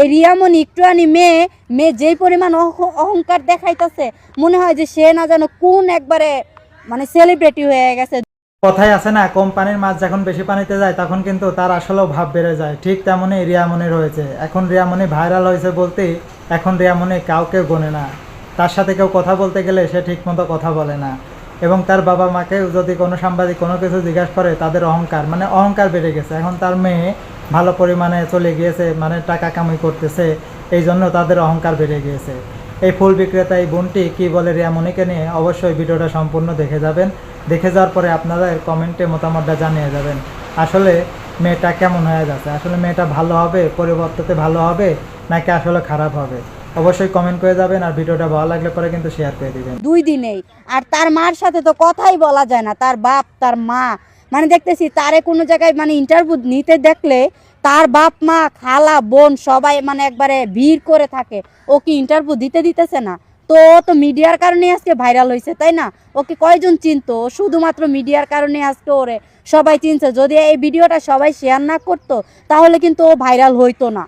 এই রিয়ামণি একটুখানি মেয়ে মেয়ে যেই পরিমাণ অহংকার দেখাইতেছে, মনে হয় যে সে না যেন কোন একবারে মানে সেলিব্রিটি হয়ে গেছে। কথাই আছে না কম পানির মাছ যখন বেশি পানিতে যায়, তখন কিন্তু তার আসলেও ভাব বেড়ে যায়। ঠিক তেমনই রিয়ামণি রয়েছে এখন রিয়ামণি ভাইরাল হয়েছে বলতেই, এখন রিয়ামণি কাউকে গোনে না। তার সাথে কেউ কথা বলতে গেলে সে ঠিকমতো কথা বলে না। এবং তার বাবা মাকে যদি কোনো সাংবাদিক কোনো কিছু জিজ্ঞাসা করে, তাদের অহংকার মানে অহংকার বেড়ে গেছে। এখন তার মেয়ে ভালো পরিমাণে চলে গিয়েছে মানে টাকা কামাই করতেছে, এই জন্য তাদের অহংকার বেড়ে গিয়েছে। এই ফুল বিক্রেতা, এই বোনটি কী বলে রিয়ামণিকে নিয়ে অবশ্যই ভিডিওটা সম্পূর্ণ দেখে যাবেন। দেখে যাওয়ার পরে আপনারা কমেন্টে মতামতটা জানিয়ে যাবেন। আসলে মেয়েটা কেমন হয়ে যাচ্ছে আসলে মেয়েটা ভালো হবে পরিবর্ততে ভালো হবে, নাকি আসলে খারাপ হবে? অবশ্যই কমেন্ট করে যাবেন আর ভিডিওটা ভালো লাগলে পরে কিন্তু শেয়ার করে দিবেন। দুই দিনেই। আর তার মার সাথে তো কথাই বলা যায় না। তার বাপ, তার মা মানে দেখতেছি তারে কোনো জায়গায় মানে ইন্টারভিউ নিতে দেখলে তার বাপ, মা, খালা, বোন সবাই মানে একবারে ভিড় করে থাকে। ও কি ইন্টারভিউ দিতে দিতেছে না? তো তো মিডিয়ার কারণে আজকে ভাইরাল হয়েছে তাই না? ওকে কয়জন চিনতো? শুধুমাত্র মিডিয়ার কারণে আজকে ওরে সবাই চিনছে। যদি এই ভিডিওটা সবাই শেয়ার না করতো, তাহলে কিন্তু ও ভাইরাল হইতো না।